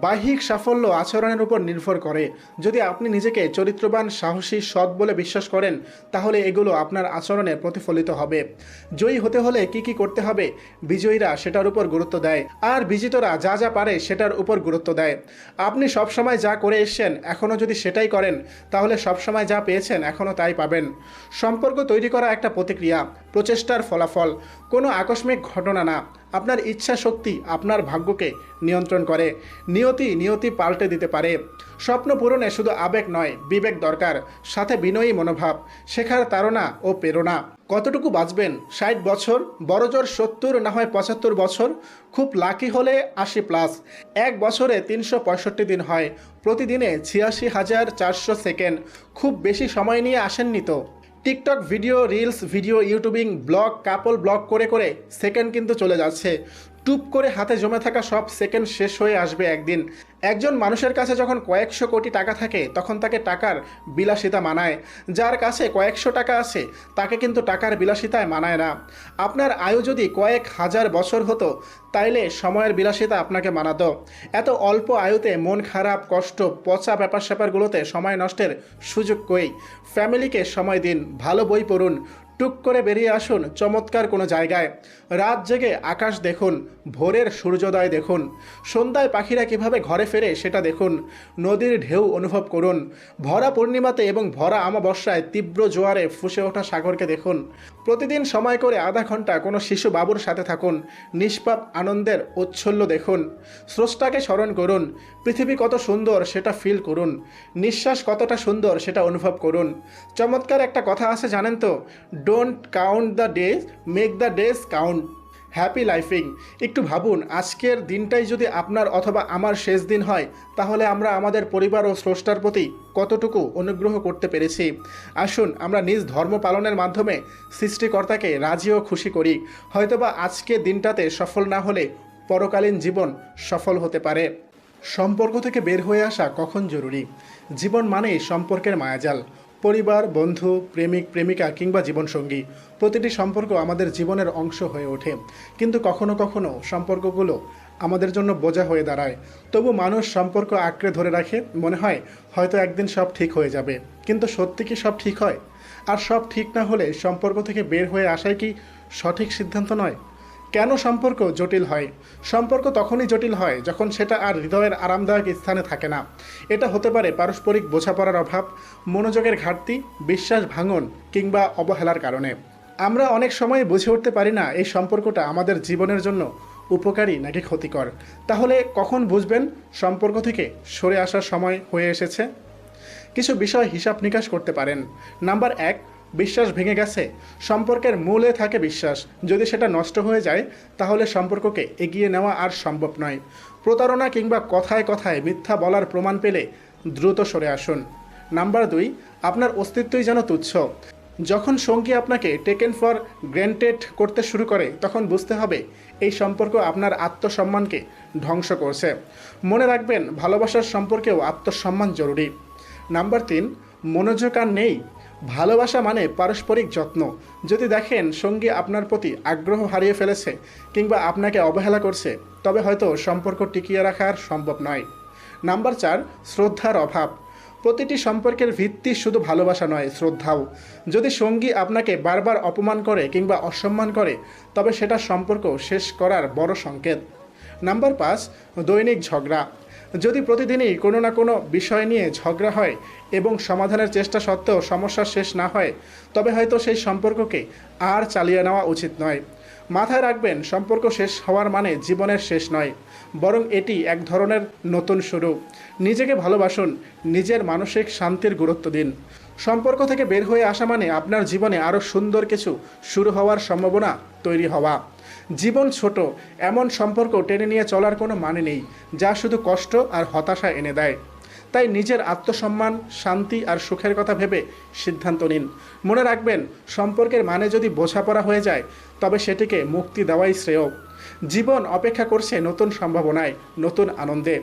বাহ্যিক সাফল্য আচরণের উপর নির্ভর করে। যদি আপনি নিজেকে চরিত্রবান, সাহসী, সৎ বলে বিশ্বাস করেন, তাহলে এগুলো আপনার আচরণে প্রতিফলিত হবে। জয়ী হতে হলে কি কি করতে হবে? বিজয়ীরা সেটার উপর গুরুত্ব দেয়। আর বিজিতরা যা যা পারে সেটার উপর গুরুত্ব দেয়। আপনি সবসময় যা করে এসছেন এখনও যদি সেটাই করেন, তাহলে সবসময় যা পেয়েছেন এখনও তাই পাবেন। সম্পর্ক তৈরি করা একটা প্রতিক্রিয়া। প্রচেষ্টার ফলাফল। কোনো আকস্মিক ঘটনা না। আপনার ইচ্ছা শক্তি আপনার ভাগ্যকে নিয়ন্ত্রণ করে। নিয়তি নিয়তি পাল্টে দিতে পারে। স্বপ্ন পূরণে শুধু আবেগ নয়, বিবেক দরকার, সাথে বিনয়ী মনোভাব, শেখার তাড়না ও প্রেরণা। কতটুকু বাঁচবেন? ষাট বছর? বড়জোর সত্তর, না হয় পঁচাত্তর বছর? খুব লাকি হলে আশি প্লাস। এক বছরে তিনশো পঁয়ষট্টি দিন হয়। প্রতিদিনে ছিয়াশি হাজার চারশো সেকেন্ড। খুব বেশি সময় নিয়ে আসেননি তো? TikTok video reels video youtubing vlog couple vlog করে করে সেকেন্ড কিন্তু চলে যাচ্ছে। টুপ করে হাতে জমে থাকা সব সেকেন্ড শেষ হয়ে আসবে একদিন। একজন মানুষের কাছে যখন কয়েকশো কোটি টাকা থাকে, তখন তাকে টাকার বিলাসিতা মানায়। যার কাছে কয়েকশো টাকা আছে, তাকে কিন্তু টাকার বিলাসিতায় মানায় না। আপনার আয়ু যদি কয়েক হাজার বছর হতো, তাইলে সময়ের বিলাসিতা আপনাকে মানাতো। এত অল্প আয়ুতে মন খারাপ, কষ্ট, পচা ব্যাপার স্যাপারগুলোতে সময় নষ্টের সুযোগ কই? ফ্যামিলিকে সময় দিন, ভালো বই পড়ুন টুক করে বেরিয়ে আসুন চমৎকার কোনো জায়গায়। রাত জেগে আকাশ দেখুন। ভোরের সূর্যোদয় দেখুন। সন্ধ্যায় পাখিরা কীভাবে ঘরে ফেরে সেটা দেখুন। নদীর ঢেউ অনুভব করুন। ভরা পূর্ণিমাতে এবং ভরা আমাবস্যায় তীব্র জোয়ারে ফুসে ওঠা সাগরকে দেখুন। প্রতিদিন সময় করে আধা ঘণ্টা কোনো শিশু বাবুর সাথে থাকুন। নিষ্পাপ আনন্দের উচ্ছল্য দেখুন। স্রষ্টাকে স্মরণ করুন। পৃথিবী কত সুন্দর সেটা ফিল করুন। নিঃশ্বাস কতটা সুন্দর সেটা অনুভব করুন। চমৎকার একটা কথা আছে জানেন তো? Don't count the days make the days count happy লাইফিং একটু ভাবুন, আজকের দিনটাই যদি আপনার অথবা আমার শেষ দিন হয়, তাহলে আমরা আমাদের পরিবার ও স্রষ্টার প্রতি কতটুকু অনুগ্রহ করতে পেরেছি? আসুন, আমরা নিজ ধর্ম পালনের মাধ্যমে সৃষ্টিকর্তাকে রাজি ও খুশি করি। হয়তোবা আজকে দিনটাতে সফল না হলে পরকালীন জীবন সফল হতে পারে। সম্পর্ক থেকে বের হয়ে আসা কখন জরুরি? জীবন মানেই সম্পর্কের মায়াজাল। পরিবার, বন্ধু, প্রেমিক, প্রেমিকা কিংবা জীবনসঙ্গী প্রতিটি সম্পর্ক আমাদের জীবনের অংশ হয়ে ওঠে। কিন্তু কখনো কখনো সম্পর্কগুলো আমাদের জন্য বোঝা হয়ে দাঁড়ায়। তবু মানুষ সম্পর্ক আঁকড়ে ধরে রাখে, মনে হয় হয়তো একদিন সব ঠিক হয়ে যাবে। কিন্তু সত্যি কি সব ঠিক হয়? আর সব ঠিক না হলে সম্পর্ক থেকে বের হয়ে আসাই কি সঠিক সিদ্ধান্ত নয়? কেন সম্পর্ক জটিল হয়? সম্পর্ক তখনই জটিল হয় যখন সেটা আর হৃদয়ের আরামদায়ক স্থানে থাকে না। এটা হতে পারে পারস্পরিক বোঝাপড়ার অভাব, মনোযোগের ঘাটতি, বিশ্বাস ভাঙন কিংবা অবহেলার কারণে। আমরা অনেক সময় বুঝে উঠতে পারি না এই সম্পর্কটা আমাদের জীবনের জন্য উপকারী নাকি ক্ষতিকর। তাহলে কখন বুঝবেন সম্পর্ক থেকে সরে আসার সময় হয়ে এসেছে? কিছু বিষয় হিসাব নিকাশ করতে পারেন। নাম্বার এক বিশ্বাস ভেঙে গেছে? সম্পর্কের মূলে থাকে বিশ্বাস। যদি সেটা নষ্ট হয়ে যায়, তাহলে সম্পর্ককে এগিয়ে নেওয়া আর সম্ভব নয়। প্রতারণা কিংবা কথায় কথায় মিথ্যা বলার প্রমাণ পেলে দ্রুত সরে আসুন। নাম্বার দুই, আপনার অস্তিত্বই যেন তুচ্ছ। যখন সঙ্গী আপনাকে টেকেন ফর গ্র্যান্টেড করতে শুরু করে, তখন বুঝতে হবে এই সম্পর্ক আপনার আত্মসম্মানকে ধ্বংস করছে। মনে রাখবেন, ভালোবাসার সম্পর্কেও আত্মসম্মান জরুরি। নাম্বার তিন, মনোযোগ আর নেই। ভালোবাসা মানে পারস্পরিক যত্ন। যদি দেখেন সঙ্গী আপনার প্রতি আগ্রহ হারিয়ে ফেলেছে কিংবা আপনাকে অবহেলা করছে, তবে হয়তো সম্পর্ক টিকিয়ে রাখা আর সম্ভব নয়। নাম্বার চার, শ্রদ্ধার অভাব। প্রতিটি সম্পর্কের ভিত্তি শুধু ভালোবাসা নয়, শ্রদ্ধাও। যদি সঙ্গী আপনাকে বারবার অপমান করে কিংবা অসম্মান করে, তবে সেটা সম্পর্ক শেষ করার বড় সংকেত। নাম্বার পাঁচ, দৈনিক ঝগড়া। যদি প্রতিদিনই কোনো না কোনো বিষয় নিয়ে ঝগড়া হয় এবং সমাধানের চেষ্টা সত্ত্বেও সমস্যা শেষ না হয়, তবে হয়তো সেই সম্পর্ককে আর চালিয়ে নেওয়া উচিত নয়। মাথায় রাখবেন, সম্পর্ক শেষ হওয়ার মানে জীবনের শেষ নয়, বরং এটি এক ধরনের নতুন শুরু। নিজেকে ভালোবাসুন, নিজের মানসিক শান্তির গুরুত্ব দিন। সম্পর্ক থেকে বের হয়ে আসা মানে আপনার জীবনে আরও সুন্দর কিছু শুরু হওয়ার সম্ভাবনা তৈরি হওয়া। জীবন ছোট, এমন সম্পর্ক টেনে নিয়ে চলার কোনো মানে নেই, যা শুধু কষ্ট আর হতাশা এনে দেয়। তাই নিজের আত্মসম্মান, শান্তি আর সুখের কথা ভেবে সিদ্ধান্ত নিন। মনে রাখবেন, সম্পর্কের মানে যদি বোঝাপড়া হয়ে যায়, তবে সেটিকে মুক্তি দেওয়াই শ্রেয়। জীবন অপেক্ষা করছে নতুন সম্ভাবনায়, নতুন আনন্দে।